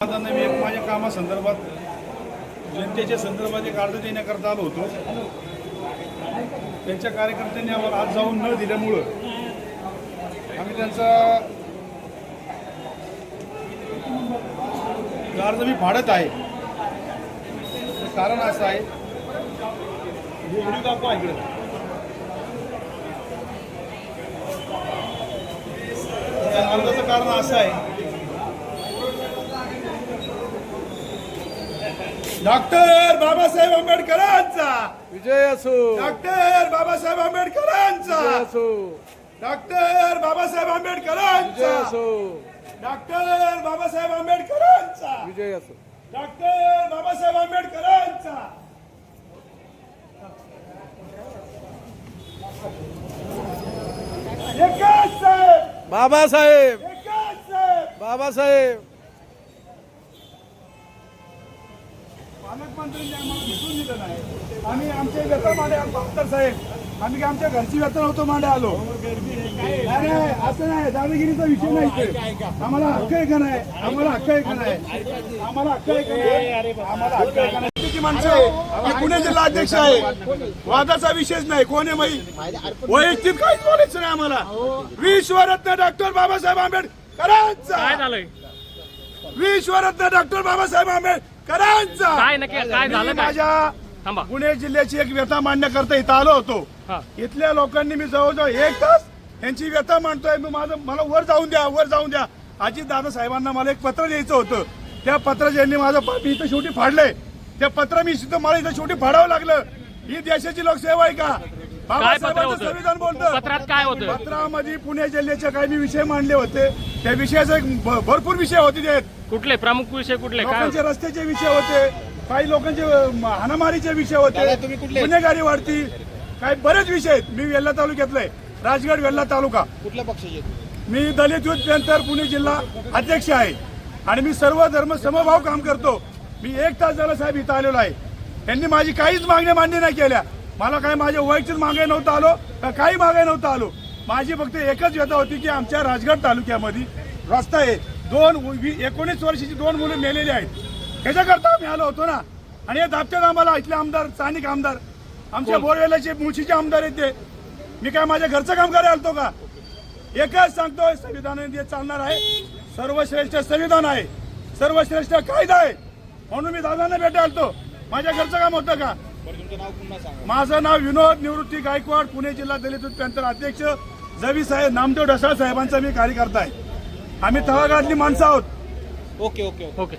आता मी एक माझ्या कामासंदर्भात जनतेच्या संदर्भात एक अर्ज देण्याकरता आलो होतो. त्यांच्या कार्यकर्त्यांनी आम्हाला आज जाऊन न दिल्यामुळं आम्ही त्यांचा अर्ज मी फाडत आहे. कारण असं आहे हे व्हिडिओ इकडे. अर्जाचं कारण असं आहे डॉक्टर बाबासाहेब आंबेडकरांचा. विजय असो. डॉक्टर बाबासाहेब आंबेडकरांचा. असो. डॉक्टर बाबासाहेब आंबेडकरांचा. असो. डॉक्टर बाबासाहेब आंबेडकरांचा. विजय असो. डॉक्टर बाबासाहेब आंबेडकरांचा. बाबासाहेब. एकच साहेब. बाबासाहेब. पालकमंत्र्यांनी आम्हाला भेटून दिलं नाही. आम्ही आमचे व्यथा मांडे डॉक्टर साहेब. आम्ही आमच्या घरची व्यथा नव्हतो मांडे आलो. असं नाही. दादागिरीचा विषय नाही. आम्हाला हक्क आहे का नाही? आम्हाला हक्क आहे का नाही? आम्हाला हक्क आहे का नाही? आम्हाला हक्क आहे का नाही? माणसं आहे? पुणे जिल्हा अध्यक्ष आहे. वादाचा विषयच नाही. कोण आहे माहीत वैयक्तिक काहीच बोलायचं नाही आम्हाला. विश्वरत्न डॉक्टर बाबासाहेब आंबेडकरांचा. काय झालंय? विश्वरत्न डॉक्टर बाबासाहेब आंबेडकरांचा काय नक्की काय झालं काय? माझ्या थांबा. पुणे जिल्ह्याची एक व्यथा मांडण्याकरता इथं आलो होतो. हा. इथल्या लोकांनी मी जवळजवळ एक तास यांची व्यथा मांडतोय. मी माझं मला वर जाऊन द्या वर जाऊन द्या. अजित दादा साहेबांना मला एक पत्र द्यायचं होतं. त्या पत्राचं यांनी माझं पा- मी इथं शेवटी फाडलंय. ते पत्र मी सुद्धा मला इथं शेवटी फाडावं लागलं. ही देशाची लोकसेवा आहे का? काय पत्र बाबासाहेबांचं संविधान होतं बोलतं. पत्रात काय होतं? पत्रामध्ये पुणे जिल्ह्याचे काही मी विषय मांडले होते. त्या विषयाचे भ- भरपूर विषय होते त्यात कुठले? प्रमुख विषय कुठले? काय लोकांचे रस्त्याचे विषय होते. काही लोकांचे अं, हाणामारीचे विषय होते. गुन्हेगारी वाढती. काही बरेच विषय आहेत. मी वेल्हा तालुक्यातलाय राजगड वेल्हा तालुका. कुठल्या पक्षाचे मी दलित युथ पॅन्थर पुणे जिल्हा अध्यक्ष आहे. आणि मी सर्व धर्म समभाव काम करतो. मी एक तास झाला साहेब इथं आलेलो आहे. यांनी माझी काहीच मागण्या मान्य नाही केल्या. मला काय माझ्या वैयक्तिक मागे नव्हतं आलो काही मागे नव्हतं आलो. माझी फक्त एकच व्यथा होती की आमच्या राजगड तालुक्यामध्ये रस्ता आहे. दोन एकोणीस वर्षाची दोन मुलं मेलेली आहेत. त्याच्याकरता आम्ही आलो होतो ना. आणि हे दाबत्यात आम्हाला इथले आमदार स्थानिक आमदार आमच्या बोरवेलाचे मुळशीचे आमदार आहेत ते. मी काय माझ्या घरचं काम करायला आलतो का? एकच सांगतोय संविधानाने चालणार आहे सर्वश्रेष्ठ संविधान आहे. सर्वश्रेष्ठ कायदा आहे. म्हणून मी दादांना भेटायला आलतो. माझ्या घरचं काम होतं का? बरं तुमचं नाव पुन्हा सांगा. माझं नाव विनोद निवृत्ती गायकवाड पुणे जिल्हा दलित पॅन्थर अध्यक्ष जवी साहेब नामदेव ढसाळ साहेबांचा मी कार्यकर्ता आहे. आम्ही तळागाळातली माणसं आहोत. Okay okay. ओके.